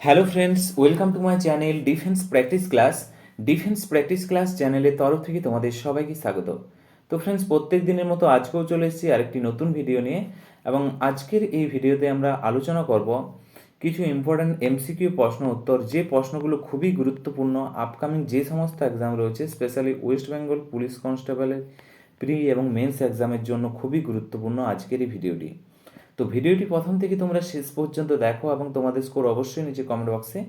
Hello friends welcome to my channel defence practice class defence practice class চ্যানেলের তরফ থেকে তোমাদের সবাইকে স্বাগত। তো ফ্রেন্ডস প্রত্যেক দিনের মতো আজকেও চলে এসেছি আরেকটি নতুন ভিডিও নিয়ে এবং আজকের এই ভিডিওতে আমরা আলোচনা করব কিছু ইম্পর্ট্যান্ট এমসিকিউ প্রশ্ন উত্তর। যে প্রশ্নগুলো খুবই গুরুত্বপূর্ণ আপকামিং যে সমস্ত এক্সাম রয়েছে স্পেশালি ওয়েস্ট বেঙ্গল পুলিশ কনস্টেবলের প্রি এবং মেন্স এক্সামের জন্য খুবই গুরুত্বপূর্ণ আজকের এই ভিডিওটি তো ভিডিওটি প্রথম থেকে তোমরা শেষ পর্যন্ত দেখো এবং তোমাদের স্কোর অবশ্যই নিচে কমেন্ট বক্সে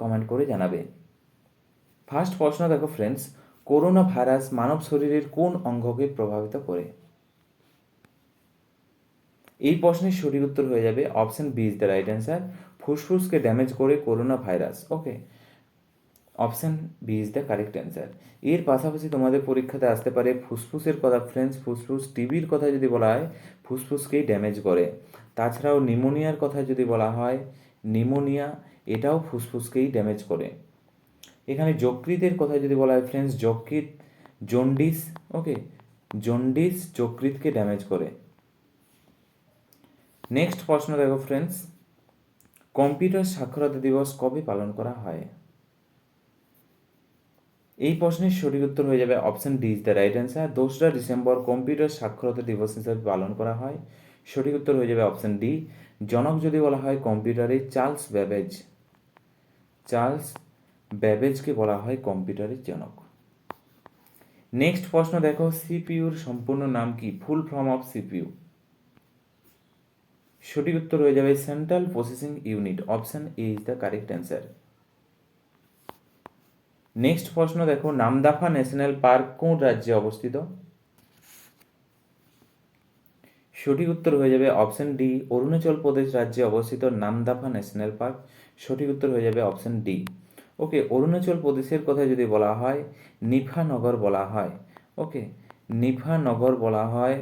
কমেন্ট করে জানাবে। ফার্স্ট প্রশ্ন দেখো ফ্রেন্ডস করোনা ভাইরাস মানব শরীরের কোন অঙ্গকে প্রভাবিত করে? এই প্রশ্নের সঠিক উত্তর হয়ে যাবে option B is the right answer ফুসফুসকে damage করে corona virus okay option B is the correct answer এর পাশাপাশি তোমাদের পরীক্ষাতে আসতে পারে ফুসফুসের কথা ফ্রেন্ডস ফুসফুস টিবির কথা যদি বলা হয়, ফুসফুসকেই ড্যামেজ করে। তাছাড়াও নিমোনিয়ার কথা যদি বলা হয়, নিমোনিয়া এটাও ফুসফুসকেই ড্যামেজ করে। এখানে যকৃতের কথা যদি বলা হয় ফ্রেন্ডস যকৃত, জন্ডিস ওকে জন্ডিস যকৃতকে ড্যামেজ করে। নেক্সট প্রশ্ন দেখো ফ্রেন্ডস কম্পিউটার সাক্ষরতা দিবস কবে পালন করা হয়? এই প্রশ্নের সঠিক উত্তর হয়ে যাবে option D is the right answer দোসরা ডিসেম্বর কম্পিউটার সাক্ষরতা দিবস হিসেবে পালন করা হয়। সঠিক উত্তর হয়ে যাবে অপশন ডি জনক যদি বলা হয় কম্পিউটারে, চার্লস ব্যাবেজ। চার্লস ব্যাবেজকে বলা হয় কম্পিউটারের জনক। নেক্সট প্রশ্ন দেখো, সিপিইউর সম্পূর্ণ নাম কি? Full form of CPU. সঠিক উত্তর হয়ে যাবে central processing unit. Option A is the correct answer next প্রশ্ন দেখো, নামদাফা ন্যাশনাল পার্ক কোন রাজ্যে অবস্থিত? সঠিক উত্তর হয়ে যাবে অপশন ডি অরুণাচল প্রদেশ রাজ্যে অবস্থিত নামদাফা ন্যাশনাল পার্ক সঠিক উত্তর হয়ে যাবে অপশন ডি ওকে অরুণাচল প্রদেশের কথা যদি বলা হয় নিফানগর বলা হয়। ওকে নিফানগর বলা হয়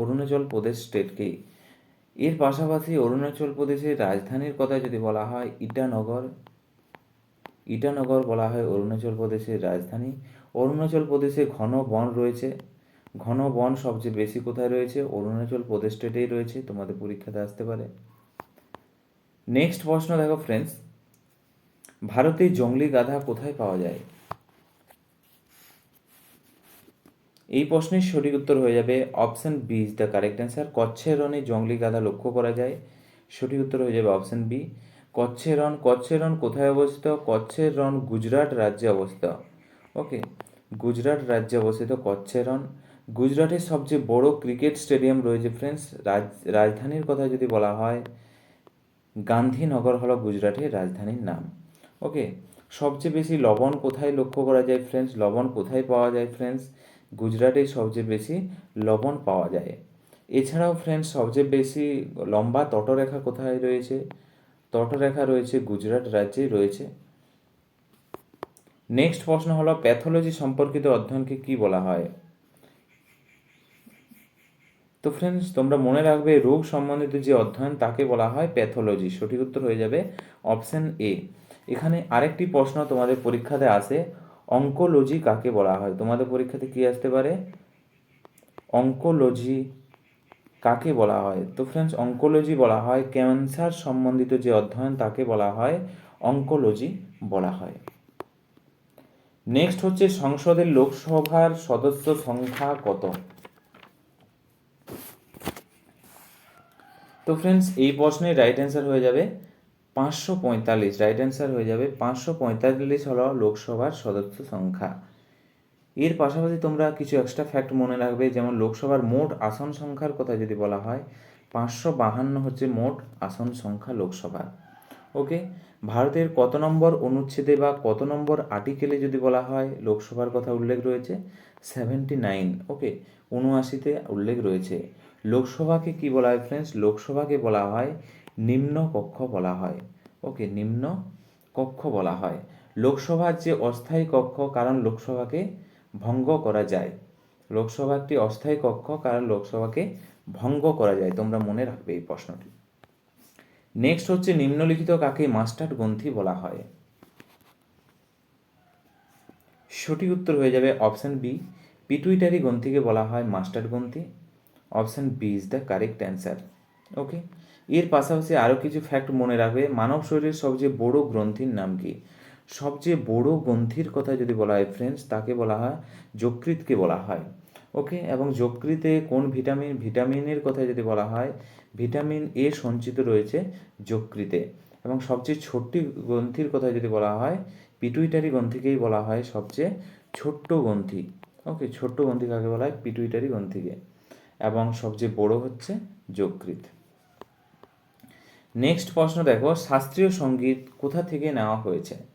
অরুণাচল প্রদেশ স্টেটকেই এর পাশাপাশি অরুণাচল প্রদেশের রাজধানীর কথা যদি বলা হয়, ইটানগর। ইটানগর বলা হয় অরুণাচল প্রদেশের রাজধানী। অরুণাচল প্রদেশে ঘন বন রয়েছে। ঘন বন সবচেয়ে বেশি কোথায় রয়েছে? অরুণাচল প্রদেশ স্টেটেই রয়েছে। তোমাদের পরীক্ষাতে আসতে পারে। নেক্সট প্রশ্ন দেখো ফ্রেন্ডস ভারতে জঙ্গলি গাধা কোথায় পাওয়া যায়? এই প্রশ্নের সঠিক উত্তর হয়ে যাবে option B is the correct answer কচ্ছের রনে জঙ্গলি গাধা লক্ষ্য করা যায়। সঠিক উত্তর হয়ে যাবে অপশন বি কচ্ছের রন কচ্ছের রন কোথায় অবস্থিত? কচ্ছের রন গুজরাট রাজ্যে অবস্থিত। ওকে গুজরাট রাজ্যে অবস্থিত কচ্ছের রন গুজরাটের সবচেয়ে বড় ক্রিকেট স্টেডিয়াম রয়েছে ফ্রেন্ডস রাজ, রাজধানীর কথা যদি বলা হয়, গান্ধীনগর হলো গুজরাটের রাজধানীর নাম। ওকে সবচেয়ে বেশি লবণ কোথায় লক্ষ্য করা যায় ফ্রেন্ডস লবণ কোথায় পাওয়া যায় ফ্রেন্ডস গুজরাটে সবচেয়ে বেশি লবণ পাওয়া যায়। এছাড়াও ফ্রেন্ডস সবচেয়ে বেশি লম্বা তটরেখা কোথায় রয়েছে? তটরেখা রয়েছে, গুজরাট রাজ্যেই রয়েছে। নেক্সট প্রশ্ন হলো প্যাথোলজি সম্পর্কিত অধ্যয়নকে কি বলা হয়? তো ফ্রেন্ডস তোমরা মনে রাখবে, রোগ সম্বন্ধিত যে অধ্যয়ন তাকে বলা হয় প্যাথোলজি সঠিক উত্তর হয়ে যাবে অপশন এ এখানে আরেকটি প্রশ্ন তোমাদের পরীক্ষাতে আসে অঙ্কোলজি কাকে বলা হয়? তোমাদের পরীক্ষাতে কি আসতে পারে? অঙ্কোলজি কাকে বলা হয়? তো ফ্রেন্ডস অঙ্কোলজি বলা হয় ক্যান্সার সম্বন্ধিত যে অধ্যয়ন তাকে বলা হয় অঙ্কোলজি বলা হয়। নেক্সট হচ্ছে সংসদের লোকসভার সদস্য সংখ্যা কত? তো ফ্রেন্ডস এই প্রশ্নের রাইট অ্যান্সার হয়ে যাবে পাঁচশো পঁয়তাল্লিশ। রাইট অ্যান্সার হয়ে যাবে পাঁচশো পঁয়তাল্লিশ হল লোকসভার সদস্য সংখ্যা। এর পাশাপাশি তোমরা কিছু এক্সট্রা ফ্যাক্ট মনে রাখবে, যেমন লোকসভার মোট আসন সংখ্যার কথা যদি বলা হয়, পাঁচশো বাহান্ন হচ্ছে মোট আসন সংখ্যা লোকসভার। ওকে ভারতের কত নম্বর অনুচ্ছেদে বা কত নম্বর আর্টিকেলে যদি বলা হয়, লোকসভার কথা উল্লেখ রয়েছে সেভেন্টি নাইন ওকে উনআশিতে উল্লেখ রয়েছে। লোকসভাকে কি বলা হয় ফ্রেন্ডস লোকসভাকে বলা হয়, নিম্ন কক্ষ বলা হয়। ওকে নিম্ন কক্ষ বলা হয়। লোকসভার যে অস্থায়ী কক্ষ, কারণ লোকসভাকে ভঙ্গ করা যায়। লোকসভা একটি অস্থায়ী কক্ষ, কারণ লোকসভাকে ভঙ্গ করা যায়। তোমরা মনে রাখবে এই প্রশ্নটি। নেক্সট হচ্ছে নিম্নলিখিত কাকে মাস্টার্ড গ্রন্থি বলা হয়। সঠিক উত্তর হয়ে যাবে অপশন বি পিটুইটারি গ্রন্থিকে বলা হয় মাস্টার্ড গ্রন্থি। Option B is the correct answer okay এর পাশাপাশি আরও কিছু ফ্যাক্ট মনে রাখবে। মানব শরীরের সবচেয়ে বড় গ্রন্থির নাম কি? সবচেয়ে বড় গ্রন্থির কথা যদি বলা হয় ফ্রেন্ডস তাকে বলা হয় যকৃতকে বলা হয়। ওকে এবং যকৃতে কোন ভিটামিন ভিটামিনের কথা যদি বলা হয় ভিটামিন এ সঞ্চিত রয়েছে যকৃতে। এবং সবচেয়ে ছোট্ট গ্রন্থির কথা যদি বলা হয় পিটুইটারি গ্রন্থিকেই বলা হয় সবচেয়ে ছোট্ট গ্রন্থি। ওকে ছোট্ট গ্রন্থি কাকে বলা হয়? পিটুইটারি গ্রন্থিকে। এবং সবচেয়ে বড় হচ্ছে যকৃত নেক্সট প্রশ্ন দেখো, শাস্ত্রীয় সংগীত কোথা থেকে নেওয়া হয়েছে?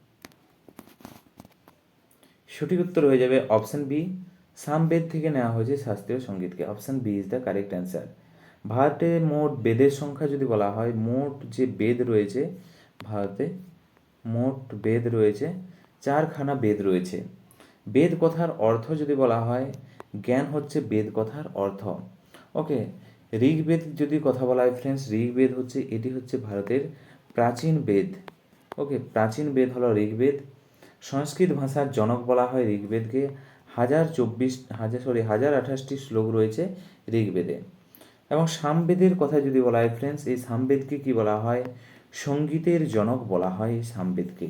সঠিক উত্তর হয়ে যাবে অপশান বি। সামবেদ থেকে নেওয়া হয়েছে শাস্ত্রীয় সঙ্গীতকে। Option B is the correct answer. ভারতে মোট বেদের সংখ্যা যদি বলা হয়, মোট যে বেদ রয়েছে, ভারতে মোট বেদ রয়েছে, চারখানা বেদ রয়েছে। বেদ কথার অর্থ যদি বলা হয়, জ্ঞান হচ্ছে বেদ কথার অর্থ। ওকে, ঋগ্বেদ যদি কথা বলা হয় ফ্রেন্ডস ঋগ্বেদ হচ্ছে, এটি হচ্ছে ভারতের প্রাচীন বেদ। ওকে, প্রাচীন বেদ হলো ঋগ্বেদ। সংস্কৃত ভাষার জনক বলা হয় ঋগ্বেদকে। হাজার চব্বিশ, হাজার সরি হাজার আঠাশটি শ্লোক রয়েছে ঋগ্বেদে। এবং সামবেদের কথা যদি বলা হয় ফ্রেন্ডস এই সামবেদকে কি বলা হয়? সঙ্গীতের জনক বলা হয় এই সামবেদকে।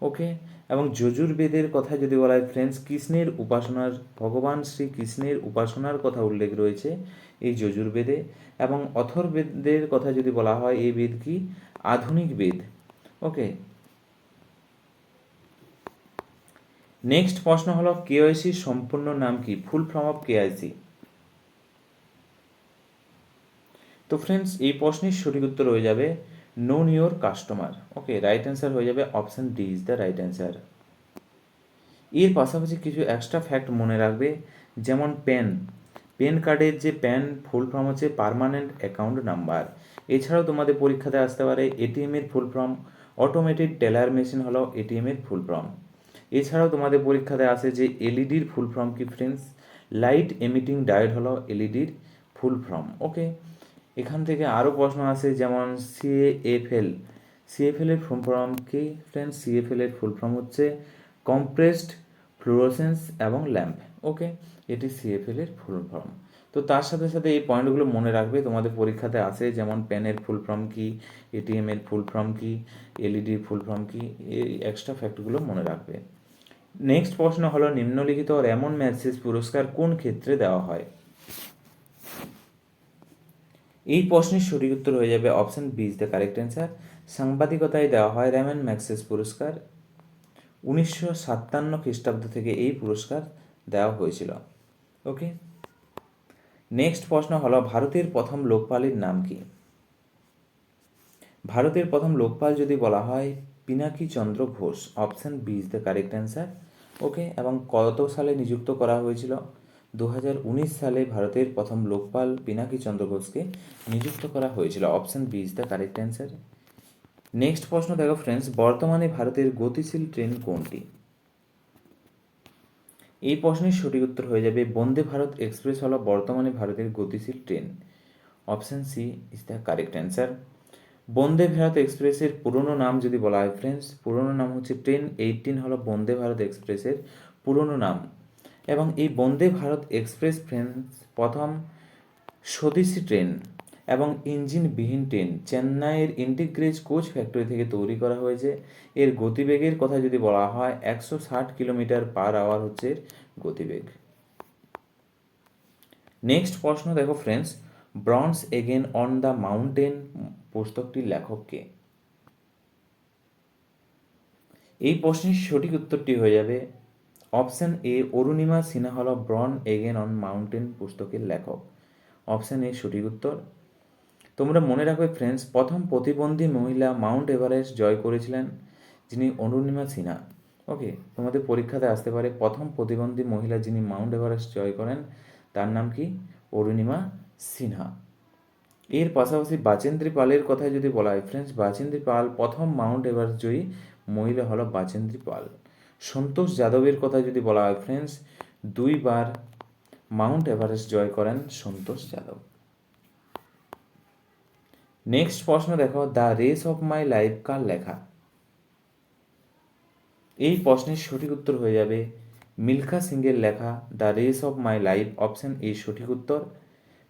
ওকে এবং যজুর্বেদের কথা যদি বলা হয় ফ্রেন্ডস কৃষ্ণের উপাসনার, ভগবান শ্রী কৃষ্ণের উপাসনার কথা উল্লেখ রয়েছে এই যজুর্বেদে। এবং অথর্বেদের কথা যদি বলা হয় এই বেদ কি? আধুনিক বেদ। ওকে নেক্সট প্রশ্ন হলো কেওয়াইসি সম্পূর্ণ নাম কি? ফুল ফর্ম অফ কেওয়াইসি তো ফ্রেন্ডস এই প্রশ্নের সঠিক উত্তর হয়ে যাবে know your customer okay right answer হয়ে যাবে option D is the right answer এর পাশাপাশি কিছু এক্সট্রা ফ্যাক্ট মনে রাখবে, যেমন পেন পেন কার্ডের যে প্যান ফুল ফর্ম হচ্ছে পার্মানেন্ট অ্যাকাউন্ট নাম্বার এছাড়াও তোমাদের পরীক্ষাতে আসতে পারে এটিএম এর full form automated teller machine হলো এটিএম এর ফুল ফর্ম এছাড়াও তোমাদের পরীক্ষাতে আসে যে এলইডির ফুল ফর্ম কি ফ্রেন্ডস লাইট এমিটিং ডায়োড হলো এলইডির ফুল ফর্ম ওকে এখান থেকে আরও প্রশ্ন আসে যেমন সিএএফএল সিএফএল এর ফুল ফর্ম কি ফ্রেন্ডস সিএফএল এর ফুল ফর্ম হচ্ছে কম্প্রেসড ফ্লুরোসেন্স এবং ল্যাম্প ওকে এটি সিএফএল এর ফুল ফর্ম তো তার সাথে সাথে এই পয়েন্টগুলো মনে রাখবে, তোমাদের পরীক্ষাতে আসে যেমন পেনের ফুল ফর্ম কি এটিএম এর ফুল ফর্ম কি এলইডির ফুল ফর্ম কি, এই এক্সট্রা ফ্যাক্টগুলো মনে রাখবে। নেক্সট প্রশ্ন হলো, নিম্নলিখিত র্যামন ম্যাগসেস পুরস্কার কোন ক্ষেত্রে দেওয়া হয়? এই প্রশ্নের সঠিক উত্তর হয়ে যাবে option B is the correct answer সাংবাদিকতায় দেওয়া হয় র্যামন ম্যাগসেস পুরস্কার। উনিশশো সাতান্ন খ্রিস্টাব্দ থেকে এই পুরস্কার দেওয়া হয়েছিল। ওকে নেক্সট প্রশ্ন হলো, ভারতের প্রথম লোকপালের নাম কি? ভারতের প্রথম লোকপাল যদি বলা হয় Pinaki Chandra Ghosh option B is the correct answer okay এবং কত সালে নিযুক্ত করা হয়েছিল? দু হাজার উনিশ সালে ভারতের প্রথম লোকপাল পিনাকি চন্দ্র ঘোষকে নিযুক্ত করা হয়েছিল। Option B is the correct answer next প্রশ্ন, দেখো ফ্রেন্ডস বর্তমানে ভারতের গতিশীল ট্রেন কোনটি? এই প্রশ্নের সঠিক উত্তর হয়ে যাবে, বন্দে ভারত এক্সপ্রেস হলো বর্তমানে ভারতের গতিশীল train option C is the correct answer Vande Bharat এক্সপ্রেসের পুরনো নাম যদি বলা হয় ফ্রেন্ডস পুরনো নাম হচ্ছে ট্রেন এইটিন হলো বন্দে ভারত এক্সপ্রেসের পুরনো নাম। এবং এই বন্দে ভারত এক্সপ্রেস ফ্রেন্ডস প্রথম স্বদেশি ট্রেন এবং ইঞ্জিনবিহীন ট্রেন চেন্নাইয়ের ইন্টিগ্রেজ কোচ ফ্যাক্টরি থেকে তৈরি করা হয়েছে। এর গতিবেগের কথা যদি বলা হয়, একশো ষাট কিলোমিটার পার আওয়ার হচ্ছে গতিবেগ। নেক্সট প্রশ্ন দেখো friends born again on the mountain পুস্তকটির লেখককে। এই প্রশ্নের সঠিক উত্তরটি হয়ে যাবে অপশন এ, অরুণিমা সিনহা হল ব্রন এগেন অন মাউন্টেন পুস্তকের লেখক। অপশন এ, সঠিক উত্তর। তোমরা মনে রাখবে ফ্রেন্ডস, প্রথম প্রতিবন্ধী মহিলা মাউন্ট এভারেস্ট জয় করেছিলেন, যিনি অরুণিমা সিনহা। ওকে, তোমাদের পরীক্ষাতে আসতে পারে, প্রথম প্রতিবন্ধী মহিলা যিনি মাউন্ট এভারেস্ট জয় করেন, তার নাম কি? অরুণিমা সিনহা। এর পাশাপাশি বাচেন্দ্রী পালের কথা যদি বলা হয় ফ্রেন্ডস বাচেন্দ্রী পাল প্রথম মাউন্ট এভারেস্ট জয়ী মহিলা হলো বাচেন্দ্রী পাল। সন্তোষ যাদবের কথা যদি বলা হয় ফ্রেন্ডস দুইবার মাউন্ট এভারেস্ট জয় করেন সন্তোষ যাদব। নেক্সট প্রশ্ন দেখো the race of my life কার লেখা? এই প্রশ্নের সঠিক উত্তর হয়ে যাবে মিল্খা সিংয়ের লেখা the race of my life option এই সঠিক উত্তর।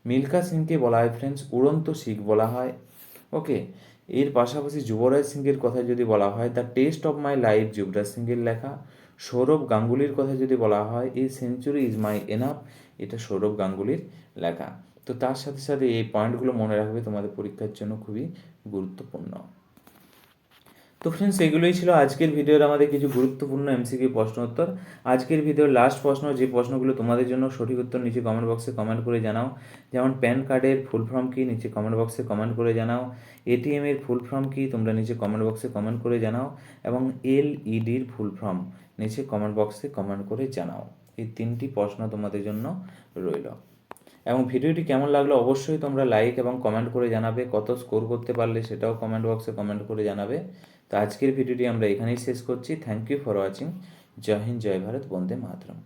মিল্খা সিংকে বলা হয় ফ্রেন্ডস উড়ন্ত শিখ বলা হয়। ওকে এর পাশাপাশি যুবরাজ সিংয়ের কথা যদি বলা হয়, the test of my life, Yuvraj সিংয়ের লেখা। সৌরভ গাঙ্গুলির কথা যদি বলা হয় এই সেঞ্চুরি ইজ মাই এনাফ, এটা সৌরভ গাঙ্গুলির লেখা। তো তার সাথে সাথে এই পয়েন্টগুলো মনে রাখবে, তোমাদের পরীক্ষার জন্য খুবই গুরুত্বপূর্ণ। তো ফ্রেন্ডস এগুলোই ছিল আজকের ভিডিওর আমাদের কিছু গুরুত্বপূর্ণ এমসিকিউ প্রশ্ন উত্তর। আজকের ভিডিওর লাস্ট প্রশ্ন, যে প্রশ্নগুলো তোমাদের জন্য সঠিক উত্তর নিচে কমেন্ট বক্সে কমেন্ট করে জানাও। যেমন প্যান কার্ডের ফুল ফর্ম কি, নিচে কমেন্ট বক্সে কমেন্ট করে জানাও। এটিএম এর ফুল ফর্ম কি, তোমরা নিচে কমেন্ট বক্সে কমেন্ট করে জানাও। এবং এল ইডির ফুল ফর্ম নিচে কমেন্ট বক্সে কমেন্ট করে জানাও। এই তিনটি প্রশ্ন তোমাদের জন্য রইল। এবং ভিডিওটি কেমন লাগল অবশ্যই তোমরা লাইক এবং কমেন্ট করে জানাবে। কত স্কোর করতে পারলে সেটাও কমেন্ট বক্সে কমেন্ট করে জানাবে। তো আজকের ভিডিওটি আমরা এখানেই শেষ করছি। থ্যাংক ইউ ফর ওয়াচিং জয় হিন্দ, জয় ভারত, বন্দে মাতরম।